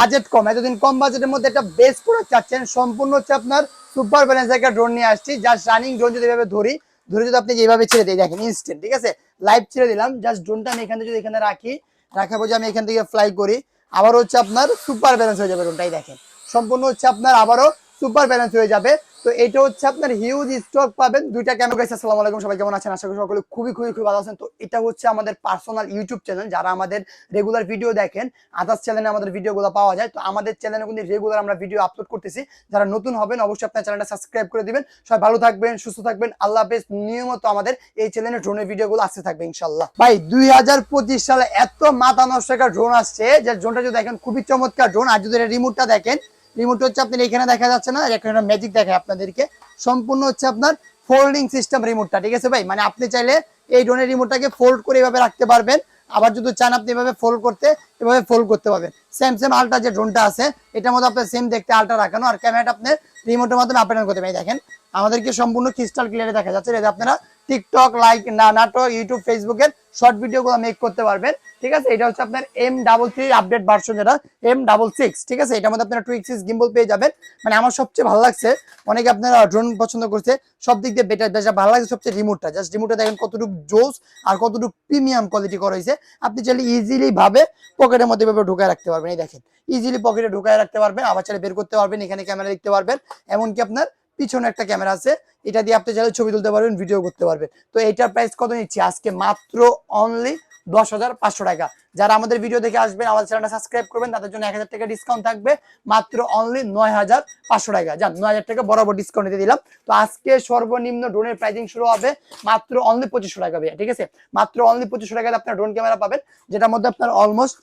Budget কম, এতদিন কম বাজেটের মধ্যে একটা বেস্ট প্রোডাক্ট চাচ্ছেন, সম্পূর্ণ হচ্ছে আপনার সুপার ব্যালেন্স একটা ড্রোন নিয়ে আসছি জাস্ট রানিং ড্রোন যদি এভাবে ধরি, ধরে যদি আপনি এইভাবে ছেড়ে দিই দেখেন ইনস্ট্যান্ট ঠিক আছে? লাইভ ছেড়ে দিলাম জাস্ট ড্রোনটা আমি এখানে যদি এখানে রাখি, রাখার পর আমি এখান থেকে ফ্লাই করি আবার হচ্ছে আপনার সুপার ব্যালেন্স হয়ে যাবে ড্রোনটাই দেখেন। সম্পূর্ণ হচ্ছে আপনার আবারও সুপার ব্যালেন্স হয়ে যাবে। তো এটা হচ্ছে আপনার হিউজ স্টক পাবেন। দুইটা ক্যামেরা গাইস আসসালামু আলাইকুম। সবাই কেমন আছেন? আশা করি সকলে খুবই খুবই খুবই ভালো আছেন। তো এটা হচ্ছে আমাদের পার্সোনাল ইউটিউব চ্যানেল যারা আমাদের রেগুলার ভিডিও দেখেন আদার্স চ্যানেলে আমাদের ভিডিওগুলো পাওয়া যায়। তো আমাদের চ্যানেলে কিন্তু রেগুলার আমরা ভিডিও আপলোড করতেছি। যারা নতুন হবেন, অবশ্যই আপনার চ্যানেলটা সাবস্ক্রাইব করে দিবেন। সবাই ভালো থাকবেন, সুস্থ থাকবেন। আল্লাহ হাফেজ। নিয়মিত আমাদের এই চ্যানেলে ড্রোনের ভিডিওগুলো আসতে থাকবে ইনশাল্লাহ ভাই, দুই হাজার পঁচিশ সালে এত মাথা নষ্ট ড্রোন আসছে। যে ড্রোনটা যদি দেখেন, খুবই চমৎকার ড্রোন আর যদি রিমোটটা দেখেন রিমোট হচ্ছে আপনার এখানে দেখা যাচ্ছে না এখানে ম্যাজিক দেখায় আপনাদেরকে। সম্পূর্ণ হচ্ছে আপনার ফোল্ডিং সিস্টেম রিমোটটা ঠিক আছে ভাই? মানে আপনি চাইলে এই ড্রোনের রিমোটটাকে ফোল্ড করে এভাবে রাখতে পারবেন। আবার যদি চান আপনি এভাবে ফোল্ড করতে, এভাবে ফোল্ড করতে পারবেন। সেম সেম আলটা যে ড্রোনটা আছে, এটার মধ্যে আপনার সেম দেখতে আলটা রাখানো, আর ক্যামেরাটা আপনার রিমোটের মাধ্যমে আপ করতে পারেন দেখেন আমাদেরকে সম্পূর্ণ ক্রিস্টাল ক্লিয়ারে দেখা যাচ্ছে। এটা আপনারা টিকটক লাইক না, নাটক ইউটিউব ফেসবুকের শর্ট ভিডিওগুলো মেক করতে পারবেন। ঠিক আছে? এটা হচ্ছে আপনার M double three update version যেটা এম ডাবল সিক্স ঠিক আছে? এটার মধ্যে আপনারা সিক্স গিম্বল পেয়ে যাবেন। মানে আমার সবচেয়ে ভালো লাগছে, অনেকে আপনারা ড্রোন পছন্দ করছে, সব দিক দিয়ে বেটার যেটা ভালো লাগছে সবচেয়ে রিমোটটা জাস্ট রিমোটটা দেখেন কতটুকু জোস আর কতটুকু প্রিমিয়াম কোয়ালিটি করা হয়েছে। আপনি চাইলে ইজিলি ভাবে পকেটের মধ্যে এভাবে ঢুকায় রাখতে পারবেন। এই দেখেন ইজিলি পকেটে ঢুকায় রাখতে পারবেন, আবার চাইলে বের করতে পারবেন, এখানে ক্যামেরা দেখতে পারবেন। এমনকি আপনার পিছনে একটা ক্যামেরা আছে এটা দিয়ে আপনি চাইলে ছবি তুলতে পারবেন ভিডিও করতে পারবেন। তো এইটার প্রাইস কত নিচ্ছি? আজকে মাত্র অনলি দশ হাজার পাঁচশো টাকা। যারা আমাদের ভিডিও দেখে আসবেন, আমাদের চ্যানেলটা সাবস্ক্রাইব করবেন, তাদের জন্য এক হাজার টাকা ডিসকাউন্ট থাকবে। মাত্র অনলি নয় হাজার পাঁচশো টাকা। যান, নয় হাজার টাকা বরাবর ডিসকাউন্ট দিয়ে দিলাম। তো আজকে সর্বনিম্ন ড্রোনের প্রাইসিং শুরু হবে মাত্র অনলি পঁচিশশো টাকা ভাইয়া, ঠিক আছে? মাত্র অনলি পঁচিশশো টাকায় আপনার ড্রোন ক্যামেরা পাবেন, যেটার মধ্যে আপনার অলমোস্ট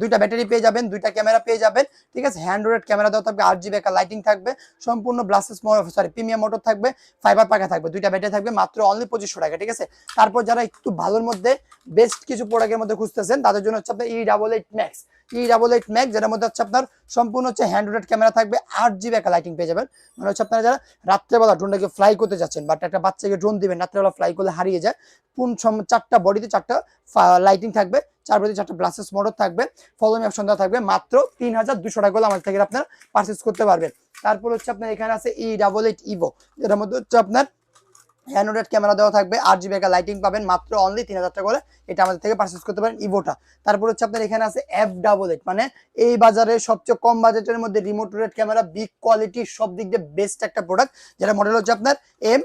দুইটা ব্যাটারি পেয়ে যাবেন, দুইটা ক্যামেরা পেয়ে যাবেন, ঠিক আছে? হ্যান্ড রোড ক্যামেরা দেওয়া থাকবে, আট জিবি একটা লাইটিং থাকবে, সম্পূর্ণ ব্লাসেস সরি প্রিমিয়াম মোটর থাকবে ফাইবার পাকা থাকবে, দুইটা ব্যাটারি থাকবে, মাত্র অনলি পঁচিশশো টাকা, ঠিক আছে? তারপর যারা একটু ভালোর মধ্যে বেস্ট কিছু প্রোডাক্টের মধ্যে খুঁজতেছেন, তাদের জন্য হচ্ছে আপনার E double eight max E double eight max যেটার মধ্যে হচ্ছে আপনার সম্পূর্ণ হচ্ছে হ্যান্ড ক্যামেরা থাকবে, আট জিবি একটা লাইটিং পেয়ে যাবেন। মানে হচ্ছে আপনারা যারা রাত্রেবেলা ড্রোনটাকে ফ্লাই করতে যাচ্ছেন বাট একটা বাচ্চাকে ড্রোন দিবেন, রাত্রেবেলা ফ্লাই করলে হারিয়ে যায় কোন চারটা বডিতে চারটা লাইটিং থাকবে চার বডি চারটা ব্লাসেস মোটর থাকবে ফলোমি অপশন থাকবে, মাত্র তিন হাজার দুশো টাকা করে আমাদের থেকে আপনারা পারচেস করতে পারবেন। তারপর হচ্ছে আপনার এখানে আছে ই ডাবল এইট ইভো যেটার মধ্যে হচ্ছে আপনার অ্যানোডেড ক্যামেরা দেওয়া থাকবে আর জিবি একটা লাইটিং পাবেন, মাত্র অনলি তিন হাজার টাকা করে এটা আমাদের থেকে পারচেস করতে পারেন ইভোটা তারপর হচ্ছে আপনার এখানে আছে এফ ডাবল এইট মানে এই বাজারে সবচেয়ে কম বাজেটের মধ্যে remote red camera big quality সব দিক দিয়ে বেস্ট একটা প্রোডাক্ট যেটা মডেল হচ্ছে আপনার এম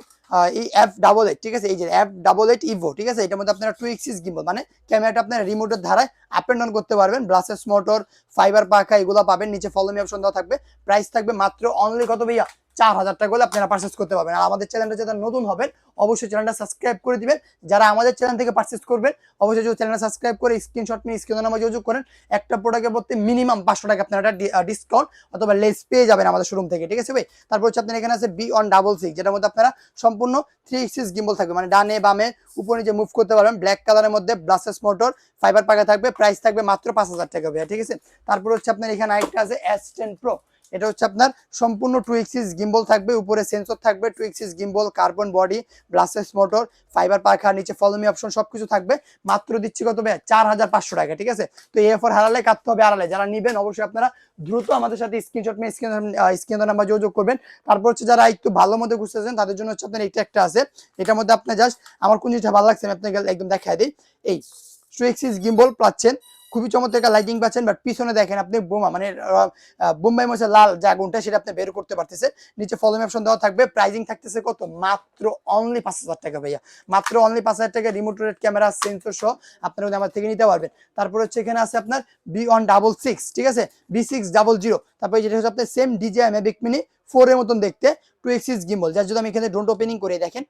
এই এফ ডাবল এইট ঠিক আছে? এই যে এফ ডাবল এইট ইভো ঠিক আছে? এটার মধ্যে আপনারা টু এক্সিস গিম্বল মানে ক্যামেরাটা আপনার রিমোটের ধারায় আপ অ্যান্ড ডাউন করতে পারবেন। ব্লাসেস মোটর ফাইবার পাখা, এগুলো পাবেন। নিচে ফলোমি অপশন দেওয়া থাকবে। প্রাইস থাকবে মাত্র অনলি কত ভাইয়া? চার হাজার টাকা করে আপনারা পারচেস করতে পারবেন। আর আমাদের চ্যানেলটা যারা নতুন হবেন, অবশ্যই চ্যানেলটা সাবস্ক্রাইব করে দিবেন। যারা আমাদের চ্যানেল থেকে পারচেস করবেন, অবশ্যই যদি চ্যানেলটা সাবস্ক্রাইব করে স্ক্রিনশট নিয়ে স্ক্রিন নাম্বার যোগাযোগ করেন। একটা প্রোডাক্টের প্রতি মিনিমাম পাঁচশো টাকা আপনারা একটা ডিসকাউন্ট অথবা লেস পেয়ে যাবেন আমাদের শোরুম থেকে। ঠিক আছে ভাই? তারপর হচ্ছে আপনার এখানে আছে বি অন ডাবল সিক্স যেটার মধ্যে আপনারা সম্পূর্ণ থ্রি সিক্স গিম্বল থাকবে। মানে ডানে, বামে, উপরে যে মুভ করতে পারবেন। ব্ল্যাক কালারের মধ্যে ব্লাসেস মোটর ফাইবার পাকা থাকবে প্রাইস থাকবে মাত্র পাঁচ হাজার টাকা ভাইয়া। ঠিক আছে? তারপর হচ্ছে আপনার এখানে আরেকটা আছে এস টেন প্রো এটা হচ্ছে আপনার সম্পূর্ণ টু এক্সিস গিম্বল থাকবে, উপরে সেন্সর থাকবে two axis gimbal carbon body brushless motor fibre পাখা নিচে ফলোমি অপশন সবকিছু থাকবে। মাত্র দিচ্ছি কত ভাই চার হাজার পাঁচশো টাকা, ঠিক আছে? তো অফার হারালে কাটতে হবে আড়ালে। যারা নিবেন, অবশ্যই আপনারা দ্রুত আমাদের সাথে স্ক্রিনশট নিয়ে স্ক্রিন স্ক্রিন নাম্বার যোগাযোগ করবেন। তারপর হচ্ছে যারা একটু ভালো মধ্যে খুঁজতেছেন তাদের জন্য হচ্ছে আপনার এইটা একটা আছে। এটার মধ্যে আপনার জাস্ট আমার কোন জিনিসটা ভালো লাগছে আমি আপনাকে একদম দেখাই দিই। এই টু এক্সিস গিম্বল পাচ্ছেন। খুবই চমৎকার লাইটিং পাচ্ছেন বাট পিছনে দেখেন আপনি বোমা মানে বোম্বাই মশা লাল যে আগুনটা সেটা আপনি বের করতে পারতেছে। নিচে ফলোমি অপশন দেওয়া থাকবে প্রাইজিং থাকতেছে কত? মাত্র অনলি পাঁচ হাজার টাকা ভাইয়া। মাত্র অনলি পাঁচ হাজার টাকা রিমোট রেট ক্যামেরা সেন্সর সহ আপনারা যদি আমার থেকে নিতে পারবেন। তারপর হচ্ছে এখানে আছে আপনার বি ওয়ান ডাবল সিক্স ঠিক আছে? বি সিক্স ডাবল জিরো তারপরে যেটা হচ্ছে আপনার সেম ডিজিআই ম্যাবিক মিনি ফোরের মতন দেখতে টু এক্সিস গিম্বল যার যদি আমি এখানে ড্রোন ওপেনিং করে, দেখেন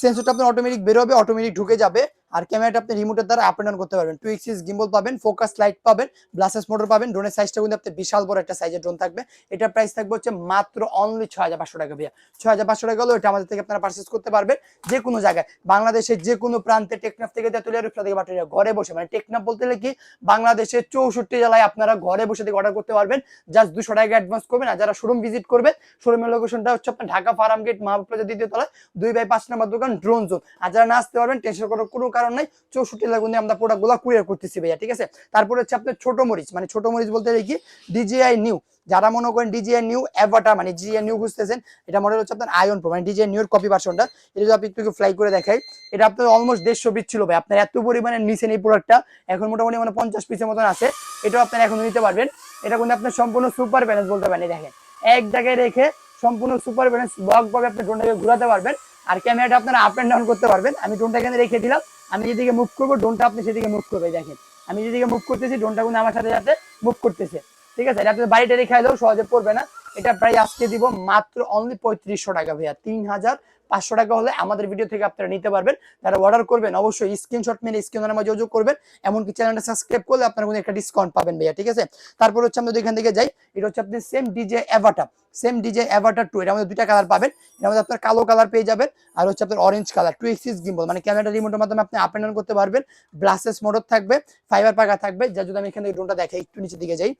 সেন্সরটা আপনার অটোমেটিক বেরোবে অটোমেটিক ঢুকে যাবে। আর ক্যামেরাটা আপনি রিমোটের দ্বারা আপ ডাউন করতে পারবেন। টু এক্সিস গিম্বল পাবেন ফোকাস লাইট পাবেন ব্লাসেস মোটর পাবেন ড্রোনের সাইজটা কিন্তু আপনার বিশাল বড় একটা সাইজের ড্রোন থাকবে। এটার প্রাইস থাকবে হচ্ছে মাত্র অনলি ছয় হাজার পাঁচশো টাকা ভাইয়া। ছয় হাজার পাঁচশো টাকা হলেও এটা আমাদের থেকে আপনারা পারচেস করতে পারবেন যে কোনো জায়গায়। বাংলাদেশের যে কোনো প্রান্তে টেকনাফ থেকে তেতুলিয়া রূপসা থেকে বাটারিয়া ঘরে বসে। মানে টেকনাফ বলতে কি? বাংলাদেশের চৌষট্টি জেলায় আপনারা ঘরে বসে থেকে অর্ডার করতে পারবেন। জাস্ট দুশো টাকা অ্যাডভান্স করবেন আর যারা শোরুম ভিজিট করবেন শোরুমের লোকেশনটা হচ্ছে আপনার ঢাকা ফার্ম গেট মাহবুব দ্বিতীয় তলায়, দুই বাই পাঁচ নম্বর দোকান ড্রোন জোন আর যারা না আসতে পারবেন টেনশন করার কোনো কারণ কারণ নাই, চৌষট্টি লাখ কিন্তু আমরা প্রোডাক্টগুলো কুরিয়ার করতেছি ভাইয়া, ঠিক আছে? তারপরে হচ্ছে আপনার ছোট মরিচ মানে ছোট মরিচ বলতে কি? ডিজিআই নিউ যারা মনে করেন ডিজিআই নিউ এভাটা মানে ডিজিআই নিউ বুঝতেছেন এটা মডেল হচ্ছে আপনার আয়ন প্রো মানে ডিজিআই নিউর কপি ভার্সনটা এটা যদি আপনি একটু ফ্লাই করে দেখাই, এটা আপনার অলমোস্ট দেড়শো পিস ছিল ভাই, আপনার এত পরিমাণে নিচেন এই প্রোডাক্টটা এখন মোটামুটি মানে পঞ্চাশ পিসের মতন আছে, এটাও আপনার এখন নিতে পারবেন। এটা কিন্তু আপনার সম্পূর্ণ সুপার ব্যালেন্স বলতে পারেন দেখেন। এক জায়গায় রেখে সম্পূর্ণ সুপার ব্যালেন্স ব্লক ভাবে আপনি ড্রোনটাকে ঘুরাতে পারবেন, আর ক্যামেরাটা আপনারা আপ এন্ড ডাউন করতে পারবেন। আমি ড্রোনটা এখানে রেখে দিলাম আমি যেদিকে মুখ করব ডোনটা আপনি সেদিকে মুখ করবে দেখেন। আমি যেদিকে মুখ করতেছি ডোনটা কিন্তু আমার সাথে সাথে মুখ করতেছে। ঠিক আছে? এটা আপনি বাড়িটা রেখে দিলেও সহজে পড়বে না। এটা প্রায় আজকে দিব মাত্র অনলি পঁয়ত্রিশশো টাকা ভাইয়া। তিন হাজার পাঁচশো টাকা হলে আমাদের ভিডিও থেকে আপনারা নিতে পারবেন। যারা অর্ডার করবেন, অবশ্যই স্ক্রিনশট মেরে স্ক্রিন নাম্বার যোগাযোগ করবেন। এমনকি চ্যানেলটা সাবস্ক্রাইব করলে আপনারা কিন্তু একটা ডিসকাউন্ট পাবেন ভাইয়া, ঠিক আছে? তারপর হচ্ছে আমরা এখান থেকে যাই, এটা হচ্ছে আপনি same DJI Avata same DJI Avata two এটা মধ্যে দুইটা কালার পাবেন। এর মধ্যে আপনার কালো কালার পেয়ে যাবেন আর হচ্ছে আপনার orange colour two axis gimbal মানে ক্যামেরা রিমোটের মাধ্যমে আপনি আপ এন্ড করতে পারবেন। ব্লাসেস মোটর থাকবে ফাইবার পাকা থাকবে। যা যদি আমি এখানে ড্রোনটা দেখাই, একটু নিচের দিকে যাই।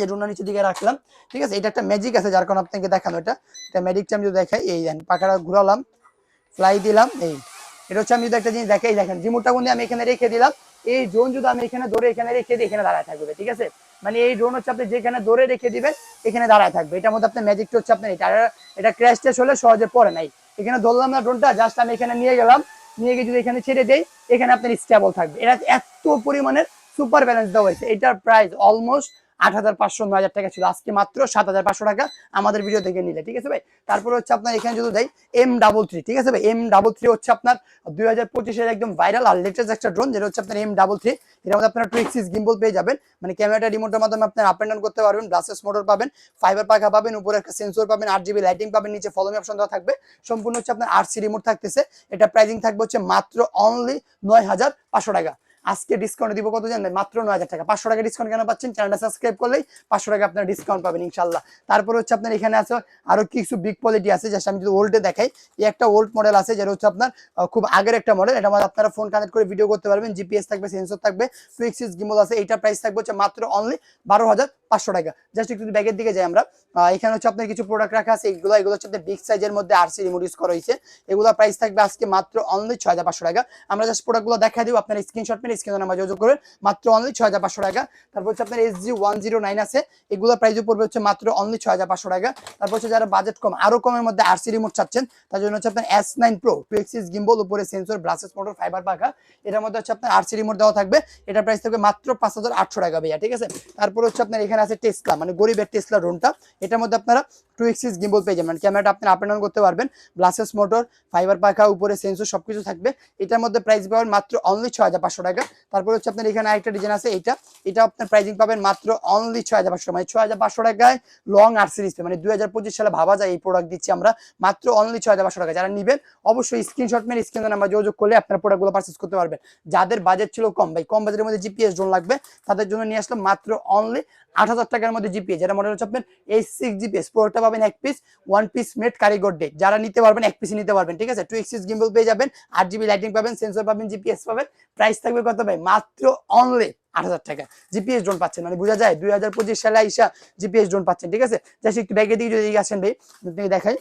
এই নিচের দিকে রাখলাম। ঠিক আছে? এটা একটা ম্যাজিক আছে, যার কারণে আপনাকে দেখানো এটা। এটা ম্যাজিকটা আমি যদি দেখাই, এই দেন, পাখাটা ঘুরালাম ফ্লাই দিলাম, এই। এটা হচ্ছে আমি যদি একটা জিনিস দেখাই, দেখেন রিমোটটা কিন্তু আমি এখানে রেখে দিলাম, এই ড্রোন যদি আমি এখানে ধরে এখানে রেখে দিই, এখানে দাঁড়ায় থাকবে, ঠিক আছে? মানে এই ড্রোন হচ্ছে আপনি যেখানে ধরে রেখে দিবেন, এখানে দাঁড়ায় থাকবে। এটার মধ্যে আপনার ম্যাজিকটা হচ্ছে আপনার এটা। এটা ক্র্যাশ টেস্ট হলে সহজে পড়ে নাই। এখানে ধরলাম না ড্রোনটা জাস্ট আমি এখানে নিয়ে গেলাম, নিয়ে গিয়ে যদি এখানে ছেড়ে দেই, এখানে আপনার স্টেবল থাকবে। এটা এত পরিমাণের সুপার ব্যালেন্স দেওয়া হয়েছে। এটার প্রাইস অলমোস্ট আট হাজার পাঁচশো নয় হাজার টাকা ছিল। আজকে মাত্র সাত হাজার পাঁচশো টাকা আমাদের ভিডিও থেকে নিলে, ঠিক আছে ভাই? তারপরে হচ্ছে আপনার এখানে যদি দেয় এম ডাবল থ্রি ঠিক আছে ভাই? এম ডাবল থ্রি হচ্ছে আপনার দুই হাজার পঁচিশের একদম ভাইরাল আর লেটেস্ট একটা ড্রোন যেটা হচ্ছে আপনার এম ডাবল থ্রি মধ্যে আপনার গিম্বল পেয়ে যাবেন। মানে ক্যামেরাটা রিমোটের মাধ্যমে আপনার আপ ডাউন করতে পারবেন গ্লাসেস মোটর পাবেন ফাইবার পাখা পাবেন, উপরে একটা সেন্সর পাবেন, আট জিবি লাইটিং পাবেন, নিচে ফলোমি অপশন দেওয়া থাকবে। সম্পূর্ণ হচ্ছে আপনার আরসি রিমোট থাকতেছে। এটা প্রাইজিং থাকবে হচ্ছে মাত্র অনলি নয় হাজার পাঁচশো টাকা। আজকে ডিসকাউন্ট দিব কত জানেন? মাত্র নয় হাজার টাকা। পাঁচশো টাকা ডিসকাউন্ট কেন পাচ্ছেন? চ্যানেলটা সাবস্ক্রাইব করলেই পাঁচশো টাকা আপনার ডিসকাউন্ট পাবেন ইনশাল্লাহ তারপর হচ্ছে আপনার এখানে আছে, আরও কিছু বিগ কোয়ালিটি আছে জাস্ট আমি যদি ওল্ডে দেখাই, এই একটা ওল্ড মডেল আছে, যেটা হচ্ছে আপনার খুব আগের একটা মডেল এটা আপনারা ফোন কানেক্ট করে ভিডিও করতে পারবেন জিপিএস থাকবে সেন্সর থাকবে টু এক্সিস গিম্বল আছে, এইটা প্রাইস থাকবে হচ্ছে মাত্র অনলি বারো হাজার পাঁচশো টাকা। জাস্ট একটু ব্যাগের দিকে যাই আমরা এখানে হচ্ছে আপনার কিছু প্রোডাক্ট রাখা আছে, এগুলো এগুলো হচ্ছে বিগ সাইজের মধ্যে আরসি রিমোট ইউজ করা হয়েছে। এগুলো প্রাইস থাকবে আজকে মাত্র অনলি ছয় হাজার পাঁচশো টাকা। আমরা জাস্ট প্রোডাক্টগুলো দেখা দিব, আপনার স্ক্রিনশট মেরে নাম্বার যোগাযোগ মাত্র অনলি ছয় হাজার পাঁচশো টাকা। তারপর হচ্ছে আপনার ওয়ান জিরো নাইন আছে। পড়বে হচ্ছে মাত্র অনলি ছয় হাজার পাঁচশো টাকা। তারপর হচ্ছে যারা বাজেট কম, আরও কমের মধ্যে আরসি রিমোট চাচ্ছেন, তার জন্য হচ্ছে আপনার S nine pro two gimbal উপরে সেন্সর ব্রাসেস মোটর ফাইবার পাখা। এটার মধ্যে হচ্ছে আপনার আরসি রিমোট দেওয়া থাকবে। এটা প্রাইস থাকবে মাত্র পাঁচ হাজার আটশো টাকা ভাইয়া, ঠিক আছে? তারপর হচ্ছে আপনার এখানে আছে টেসলা মানে গরিবের টেসলা ড্রোনটা এটার মধ্যে আপনারা টু এক্সিস গিম্বল পেয়ে যাবেন। মানে ক্যামেরাটা আপনি আপ ডাউন করতে পারবেন। ব্লাসেস মোটর ফাইবার পাখা, উপরে সেন্সর সবকিছু থাকবে। এটার মধ্যে প্রাইস পাবেন মাত্র অনলি ছয় হাজার পাঁচশো টাকা। তারপর হচ্ছে আপনার এখানে আরেকটা ডিজাইন আছে, এটা। এটা আপনার প্রাইসিং পাবেন মাত্র অনলি ছয় হাজার পাঁচশো মানে ছয় হাজার পাঁচশো টাকায় লং আর সিরিজ মানে দুই হাজার পঁচিশ সালে ভাবা যায় এই প্রোডাক্ট দিচ্ছি আমরা। মাত্র অনলি ছয় হাজার পাঁচশো টাকা। যারা নেবেন, অবশ্যই স্ক্রিনশট মেরে স্ক্রিন নাম্বার যোগাযোগ করলে আপনার প্রোডাক্টগুলো পারচেস করতে পারবেন। যাদের বাজেট ছিল কম, ভাই, কম বাজেটের মধ্যে জিপিএস ড্রোন লাগবে, তাদের জন্য নিয়ে আসলাম মাত্র অনলি আট হাজার টাকার মধ্যে জিপিএস যেটা মডেল হচ্ছে আপনার এই সিক্স জিপিএস পুরোটা পাবেন এক পিস ওয়ান পিস মেড কারিগর ডে যারা নিতে পারবেন, এক পিস নিতে পারবেন, ঠিক আছে? টু এক্সিস গিম্বল পেয়ে যাবেন, আট জিবি লাইটিং পাবেন সেন্সর পাবেন জিপিএস পাবেন। প্রাইস থাকবে কত ভাই? মাত্র অনলি আট হাজার টাকা। জিপিএস ড্রোন পাচ্ছেন মানে বোঝা যায়, দুই হাজার পঁচিশ সালে আইসা জিপিএস ড্রোন পাচ্ছেন, ঠিক আছে? যাই একটু ব্যাগের দিকে যদি আসেন ভাই দেখাই।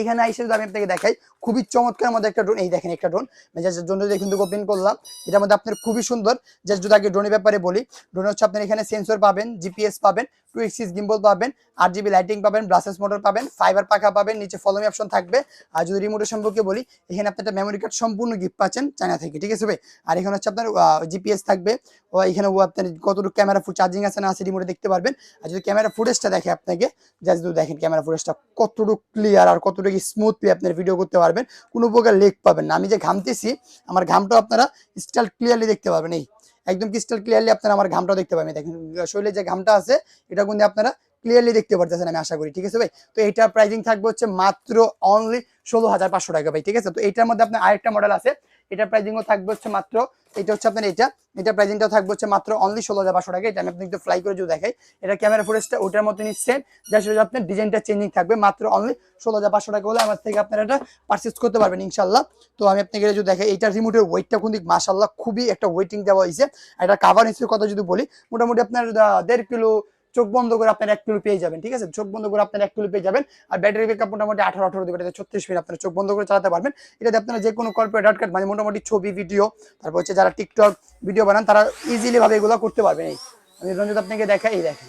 এখানে আইসে যদি আমি আপনাকে দেখাই, খুবই চমৎকার মধ্যে একটা ড্রোন এই দেখেন একটা ড্রোন জাস্ট ড্রোন দিয়ে কিন্তু ওপেন করলাম। এটার মধ্যে আপনার খুবই সুন্দর জাস্ট যদি আগে ড্রোনের ব্যাপারে বলি ড্রোন হচ্ছে আপনার এখানে সেন্সর পাবেন জিপিএস পাবেন টু এক্সিস গিম্বল পাবেন আট জিবি লাইটিং পাবেন ব্রাসেস মোটর পাবেন ফাইবার পাখা পাবেন, নিচে ফলোমি অপশন থাকবে। আর যদি রিমোটের সম্পর্কে বলি, এখানে আপনি একটা মেমোরি কার্ড সম্পূর্ণ গিফট পাচ্ছেন চায়না থেকে, ঠিক আছে ভাই? আর এখানে হচ্ছে আপনার জিপিএস থাকবে। ও এখানে আপনার কতটুকু ক্যামেরা ফুট চার্জিং আছে না আছে রিমোটে দেখতে পারবেন। আর যদি ক্যামেরা ফুটেজটা দেখে আপনাকে জাস্ট যদি দেখেন ক্যামেরা ফুটেজটা কতটুকু ক্লিয়ার আর কতটুকু স্মুথলি আপনার ভিডিও করতে পারবেন, কোনো প্রকার লেক পাবেন না। আমি যে ঘামতেছি, আমার ঘামটাও আপনারা স্টাইল ক্লিয়ারলি দেখতে পাবেন এই, একদম ক্রিস্টাল ক্লিয়ারলি আপনারা আমার ঘামটাও দেখতে পাবেন দেখেন, শরীরে যে ঘামটা আছে, এটা কিন্তু আপনারা ক্লিয়ারলি দেখতে পারতেছেন আমি আশা করি, ঠিক আছে ভাই? তো এটার প্রাইজিং থাকবে হচ্ছে মাত্র অনলি ষোলো হাজার পাঁচশো টাকা ভাই, ঠিক আছে? তো এটার মধ্যে আপনার আরেকটা মডেল আছে এটার প্রাইসিংও থাকবে হচ্ছে মাত্র, এটা হচ্ছে আপনার এটা এটা প্রাইসিংটাও থাকবে হচ্ছে মাত্র অনলি ষোলো হাজার পাঁচশো টাকা এটা আমি আপনাকে একটু ফ্লাই করে যদি দেখাই, এটা ক্যামেরা ফুটেজটা ওটার মতো নিচ্ছেন জাস্ট আপনার ডিজাইনটা চেঞ্জিং থাকবে, মাত্র অনলি ষোলো হাজার পাঁচশো টাকা হলে আমার থেকে আপনারা এটা পারচেস করতে পারবেন ইনশাল্লাহ তো আমি আপনাকে এটা যদি দেখাই, এইটার রিমোটের ওয়েটটা কিন্তু মাসাল্লাহ খুবই একটা ওয়েটিং দেওয়া হয়েছে। এটা কাভার হিসেবে কথা যদি বলি, মোটামুটি আপনার দেড় কিলো চোখ বন্ধ করে আপনার এক কিলো পেয়ে যাবেন, ঠিক আছে? চোখ বন্ধ করে আপনার এক কিলো পেয়ে যাবেন, আর ব্যাটারি ব্যাকআপ মোটামুটি আঠারো আঠারো দিবে, এটাতে ছত্রিশ মিনিট আপনারা চোখ বন্ধ করে চালাতে পারবেন। এটাতে আপনারা যে কোনো কর্পোরেট আউটকাট মানে মোটামুটি ছবি ভিডিও তারপর হচ্ছে যারা টিকটক ভিডিও বানান, তারা ইজিলি ভাবে এগুলো করতে পারবেন। এই, আমি রঞ্জিত আপনাকে দেখাই, এই দেখেন।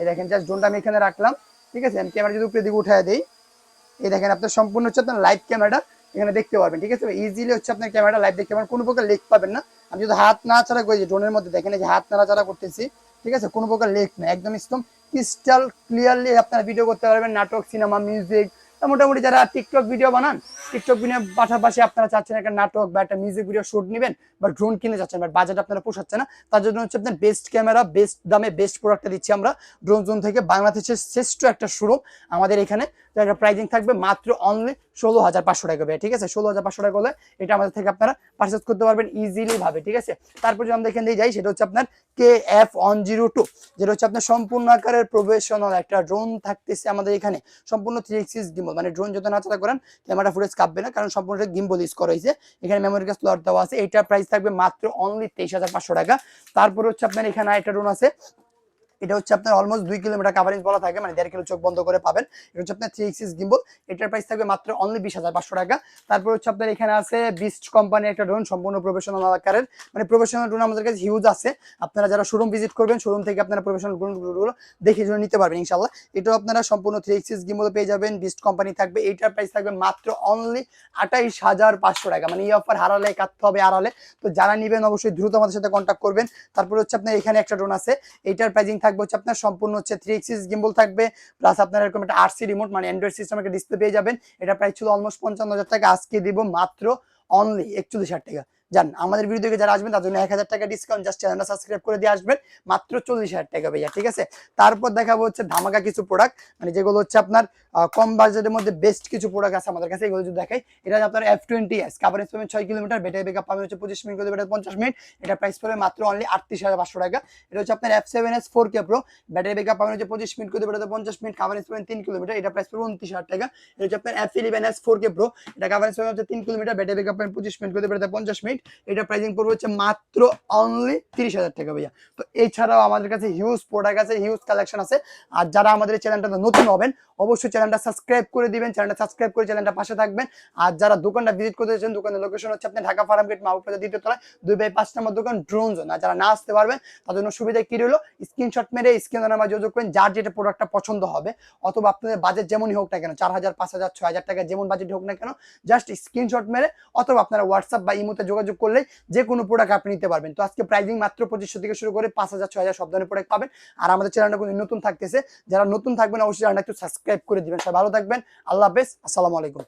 এই দেখেন জাস্ট ড্রোনটা আমি এখানে রাখলাম, ঠিক আছে? আমি ক্যামেরা যদি উপরে দিকে উঠায় দিই, এই দেখেন আপনার সম্পূর্ণ হচ্ছে আপনার লাইভ ক্যামেরাটা এখানে দেখতে পারবেন, ঠিক আছে? ইজিলি হচ্ছে আপনার ক্যামেরাটা লাইভ দেখতে পারবেন, কোনো প্রকার লেক পাবেন না। আমি যদি হাত না ছাড়া করি ড্রোনের মধ্যে দেখেন যে হাত নাড়াচাড়া করতেছি ঠিক আছে? কোনো প্রকার লেক না একদম একদম ক্রিস্টাল ক্লিয়ারলি আপনারা ভিডিও করতে পারবেন। নাটক সিনেমা মিউজিক মোটামুটি যারা টিকটক ভিডিও বানান টিকটক ভিডিও পাশাপাশি আপনারা চাচ্ছেন একটা নাটক বা একটা মিউজিক ভিডিও শুট নেবেন বা ড্রোন কিনে যাচ্ছেন বাট বাজেট আপনারা পোষাচ্ছে না। তার জন্য হচ্ছে আপনার বেস্ট ক্যামেরা বেস্ট দামে বেস্ট প্রোডাক্টটা দিচ্ছি আমরা। ড্রোন জোন থেকে বাংলাদেশের শ্রেষ্ঠ একটা শোরুম আমাদের এখানে। যার প্রাইজিং থাকবে মাত্র অনলি ষোলো হাজার পাঁচশো টাকা করে ঠিক আছে? ষোলো হাজার পাঁচশো টাকা হলে এটা আমাদের থেকে আপনারা পারচেস করতে পারবেন ইজিলি ভাবে, ঠিক আছে? তারপর যদি আমরা এখান যাই, সেটা হচ্ছে আপনার K F one zero two যেটা হচ্ছে আপনার সম্পূর্ণ আকারের প্রফেশনাল একটা ড্রোন থাকতেছে আমাদের এখানে। সম্পূর্ণ থ্রি এক্সিস গিম্বল মানে ড্রোন যত নাচাড়া করেন ক্যামেরা ফুটেজ কাঁপবে না, কারণ সম্পূর্ণ গিম্বল ইউজ করা হয়েছে। এখানে মেমোরি কার্ড স্লট দেওয়া আছে এটার প্রাইস থাকবে মাত্র অনলি তেইশ হাজার পাঁচশো টাকা। তারপর হচ্ছে আপনার এখানে একটা ড্রোন আছে এটা হচ্ছে আপনার অলমোস্ট দুই কিলোমিটার কাভারেজ বলা থাকে মানে দেড় কিলো চোখ বন্ধ করে পাবেন। এটা হচ্ছে আপনার থ্রি এক্সিস গিম্বল এটার প্রাইস থাকবে মাত্র অনলি বিশ হাজার পাঁচশো টাকা। তারপর হচ্ছে আপনার এখানে আছে বিস্ট কোম্পানির একটা ড্রোন সম্পূর্ণ প্রফেশনাল আকারের। মানে প্রফেশনাল ড্রোন আমাদের কাছে হিউজ আছে। আপনারা যারা শোরুম ভিজিট করবেন শোরুম থেকে আপনারা প্রফেশনাল ড্রোনগুলো দেখে জন্য নিতে পারবেন ইনশাল্লাহ এটাও আপনারা সম্পূর্ণ থ্রি এক্সিস গিম্বল পেয়ে যাবেন। বিস্ট কোম্পানি থাকবে। এইটার প্রাইস থাকবে মাত্র অনলি আঠাইশ হাজার পাঁচশো টাকা। মানে এই অফার হারালে, কাটতে হবে আড়ালে তো যারা নেবেন, অবশ্যই দ্রুত আমাদের সাথে কন্ট্যাক্ট করবেন। তারপর হচ্ছে আপনার এখানে একটা ড্রোন আছে। এইটার প্রাইজিং থাকবে হচ্ছে আপনার সম্পূর্ণ হচ্ছে থ্রি এক্সিস গিম্বল থাকবে প্লাস আপনার এরকম একটা আরসি রিমোট মানে অ্যান্ড্রয়েড সিস্টেম একটা ডিসপ্লে পেয়ে যাবেন। এটা প্রায় ছিল অলমোস্ট পঞ্চান্ন হাজার টাকা, আজকে দিব মাত্র অনলি একচল্লিশ হাজার টাকা। জান, আমাদের ভিডিও যারা আসবেন তার জন্য এক হাজার টাকা ডিসকাউন্ট জাস্ট চ্যানেলটা সাবস্ক্রাইব করে দিয়ে আসবেন। মাত্র চল্লিশ হাজার টাকা ভাইয়া, ঠিক আছে? তারপর দেখাবো হচ্ছে ধামাকা কিছু প্রোডাক্ট মানে যেগুলো হচ্ছে আপনার কম বাজেটের মধ্যে বেস্ট কিছু প্রোডাক্ট আছে আমাদের কাছে, এগুলো যদি দেখাই, এটা আপনার এফ টোয়েন্টি এস কাভারেজ পাবেন ছয় কিলোমিটার ব্যাটারি ব্যাকআপ পাবেন হচ্ছে পঁচিশ মিনিট করে ব্যাটারি পঞ্চাশ মিনিট, এটা প্রাইস পড়বে মাত্র অনলি আটত্রিশ হাজার পাঁচশো টাকা। এটা হচ্ছে আপনার F seven S four K pro battery backup পাবেন হচ্ছে পঁচিশ মিনিট করে ব্যাটারি পঞ্চাশ মিনিট কাভারেজ পাবেন তিন কিলোমিটার, এটা প্রাইস পড়বে উনত্রিশ হাজার টাকা। এটা হচ্ছে আপনার F eleven S four K pro এটা কাভারেজ পাবেন হচ্ছে তিন কিলোমিটার ব্যাটারি ব্যাকআপ পাবেন পঁচিশ মিনিট করে ব্যাটারি পঞ্চাশ মিনিট এটা প্রাইসিং পড়বে হচ্ছে মাত্র অনলি তিরিশ হাজার টাকা ভাইয়া। তো এছাড়াও আমাদের কাছে হিউজ প্রোডাক্ট আছে হিউজ কালেকশন আছে। আর যারা আমাদের চ্যানেলটা নতুন হবেন, অবশ্যই চ্যানেলটা সাবস্ক্রাইব করে দিবেন চ্যানেলটা সাবস্ক্রাইব করে চ্যানেলটা পাশে থাকবেন। আর যারা দোকানটা ভিজিট করতে চাচ্ছেন, দোকানের লোকেশন হচ্ছে আপনি ঢাকা ফার্ম গেট, মাহবুব প্লাজা দ্বিতীয় তলায়, দুই বাই পাঁচ নম্বর দোকান ড্রোন জোন আর যারা না আসতে পারবেন, তার জন্য সুবিধা কি রইল? স্ক্রিনশট মেরে স্ক্রিন নাম্বার যোগাযোগ করেন, যার যেটা প্রোডাক্টটা পছন্দ হবে। অথবা আপনাদের বাজেট যেমনই হোক না কেন, চার হাজার, পাঁচ হাজার, ছয় হাজার টাকা যেমন বাজেট হোক না কেন জাস্ট স্ক্রিনশট মেরে অথবা আপনারা হোয়াটসঅ্যাপ বা ইমোতে যোগাযোগ করলেই যে কোনো প্রোডাক্ট আপনি নিতে পারবেন। তো আজকে প্রাইজিং মাত্র পঁচিশশো থেকে শুরু করে পাঁচ হাজার, ছয় হাজার সব ধরনের প্রোডাক্ট পাবেন। আর আমাদের চ্যানেলটা কোনো নতুন থাকতেছে। যারা নতুন থাকবেন, অবশ্যই চ্যানেলটা একটু সাবস্ক্রাইব করে দিবেন। সবাই ভালো থাকবেন। আল্লাহ হাফেজ। আসসালামু আলাইকুম।